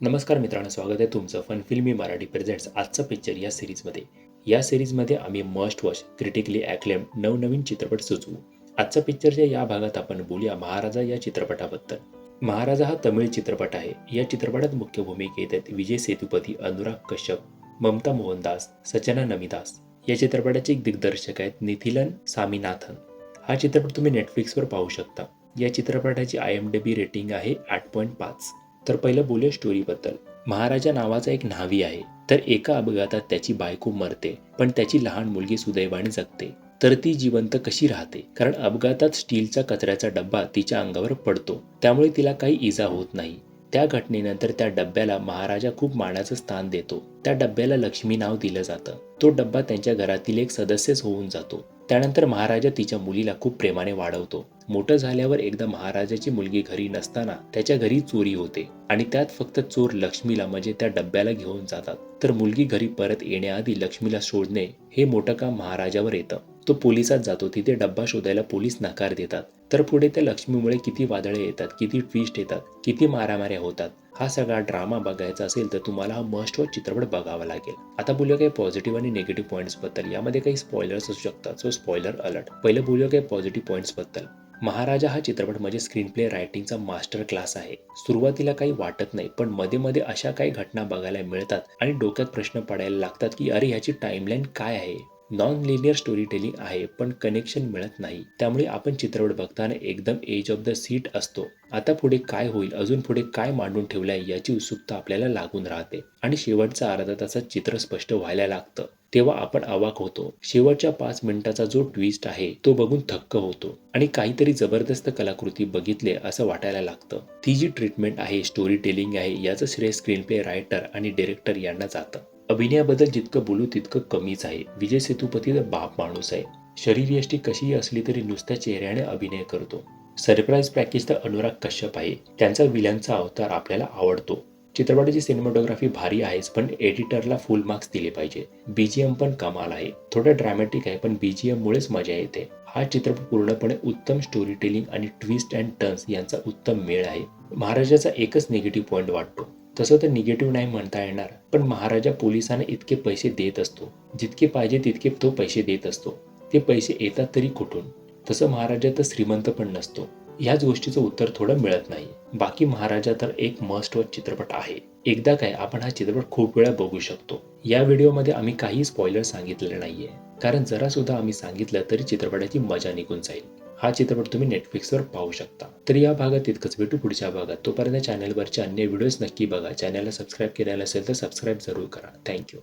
नमस्कार मित्रांनो स्वागत आहे तुमचं फन फिल्मी मराठी प्रेझेंट्स आजचा पिक्चर या सिरीजमध्ये या सिरीजमध्ये आम्ही मस्ट वॉच क्रिटिकली ॲक्लेम नवनवीन चित्रपट सुचवू. आजच्या पिक्चरच्या या भागात आपण बोलूया महाराजा या चित्रपटाबद्दल. महाराजा हा तमिळ चित्रपट आहे. या चित्रपटात मुख्य भूमिकेत आहेत विजय सेतुपती अनुराग कश्यप ममता मोहनदास सचना नमिदास. या चित्रपटाचे एक दिग्दर्शक आहेत निथिलन सामीनाथन. हा चित्रपट तुम्ही नेटफ्लिक्सवर पाहू शकता. या चित्रपटाची I M D B rating आहे आठ पॉईंट पाच. तर पहिलं बोलूया स्टोरीबद्दल. महाराजा नावाचा एक न्हावी आहे. तर एका अपघातात त्याची बायको मरते पण त्याची लहान मुलगी सुदैवाने जगते. तर ती जिवंत कशी राहते? कारण अपघातात स्टीलचा कचऱ्याचा डब्बा तिच्या अंगावर पडतो. त्यामुळे तिला काही इजा होत नाही. त्या घटनेनंतर त्या डब्याला महाराजा खूप मानाचं स्थान देतो. त्या डब्याला लक्ष्मी नाव दिलं जातं. तो डब्बा त्यांच्या घरातील एक सदस्यच होऊन जातो. त्यानंतर महाराजा तिच्या मुलीला खूप प्रेमाने वाढवतो. मोठं झाल्यावर एकदा महाराजाची मुलगी घरी नसताना त्याच्या घरी चोरी होते आणि त्यात फक्त चोर लक्ष्मीला म्हणजे त्या डब्याला घेऊन जातात. तर मुलगी घरी परत येण्याआधी लक्ष्मीला शोधणे हे मोठं काम महाराजावर येतं. तो पोलिसात जातो. तिथे डब्बा शोधायला पोलीस नकार देतात. तर पुढे त्या लक्ष्मीमुळे किती वादळे येतात किती ट्विस्ट येतात किती मारामाऱ्या होतात हा सगळा ड्रामा बघायचा असेल तर तुम्हाला हा मस्ट वॉच चित्रपट बघावा लागेल. आता बोलूया काही पॉझिटिव्ह आणि निगेटिव्ह पॉईंट्सबद्दल. यामध्ये काही स्पॉयलर्स असू शकतात. So spoiler alert. पहिलं बोलूया काही पॉझिटिव्ह पॉईंट्सबद्दल. महाराजा हा चित्रपट म्हणजे स्क्रीन प्ले रायटिंगचा मास्टर क्लास आहे. सुरुवातीला काही वाटत नाही पण मध्ये मध्ये अशा काही घटना बघायला मिळतात आणि डोक्यात प्रश्न पडायला लागतात की अरे ह्याची टाइमलाईन काय आहे? नॉन लिनियर स्टोरी टेलिंग आहे पण कनेक्शन मिळत नाही. त्यामुळे आपण चित्रपट बघताना एकदम एज ऑफ द सीट असतो. आता पुढे काय होईल अजून पुढे काय मांडून ठेवलंय याची उत्सुकता आपल्याला लागून राहते. आणि शेवटचा अर्धा तासात चित्र स्पष्ट व्हायला लागतं. तेव्हा आपण अवाक होतो. शेवटच्या पाच मिनिटाचा जो ट्विस्ट आहे तो बघून थक्क होतो. आणि काहीतरी जबरदस्त कलाकृती बघितले असं वाटायला लागतं. ती जी ट्रीटमेंट आहे स्टोरी टेलिंग आहे याचं श्रेय स्क्रीन प्ले रायटर आणि डिरेक्टर यांना जातं. अभिनयाबद्दल जितकं बोलू तितकं कमीच आहे. विजय सेतुपती तर बाप माणूस आहे. शरीरयष्टी कशीही असली तरी नुसत्या चेहऱ्याने अभिनय करतो. सरप्राईज पॅकेज तर अनुराग कश्यप आहे. त्यांचा विलनचा अवतार आपल्याला आवडतो. चित्रपटाची सिनेमॅटोग्राफी भारी आहेच पण एडिटरला फुल मार्क्स दिले पाहिजे. बीजीएम पण कमाल आहे. थोडं ड्रॅमॅटिक आहे पण बीजीएम मुळेच मजा येते. हा चित्रपट पूर्णपणे उत्तम स्टोरी टेलिंग आणि ट्विस्ट अँड टर्न्स यांचा उत्तम मेळ आहे. महाराजाचा एकच निगेटिव्ह पॉईंट वाटतो. तसं तर निगेटिव्ह नाही म्हणता येणार पण महाराजा पोलिसांना इतके पैसे देत असतो. जितके पाहिजे तितके तो पैसे देत असतो. ते पैसे येतात तरी कुठून? तसं महाराजा तर श्रीमंत पण नसतो. ह्याच गोष्टीचं उत्तर थोडं मिळत नाही. बाकी महाराजा तर एक मस्ट वॉच चित्रपट आहे. एकदा काय आपण हा चित्रपट खूप वेळा बघू शकतो. या व्हिडिओमध्ये आम्ही काही स्पॉइलर सांगितलेलं नाहीये. कारण जरा सुद्धा आम्ही सांगितलं तरी चित्रपटाची मजा निघून जाईल. हा चित्रपट तुम्ही नेटफ्लिक्सवर पाहू शकता. तर या भागात इतकंच भेटू पुढच्या भागात. तोपर्यंत चॅनलवरचे अन्य व्हिडिओज नक्की बघा. चॅनलला सबस्क्राईब केलेला असेल तर सबस्क्राईब जरूर करा. थँक्यू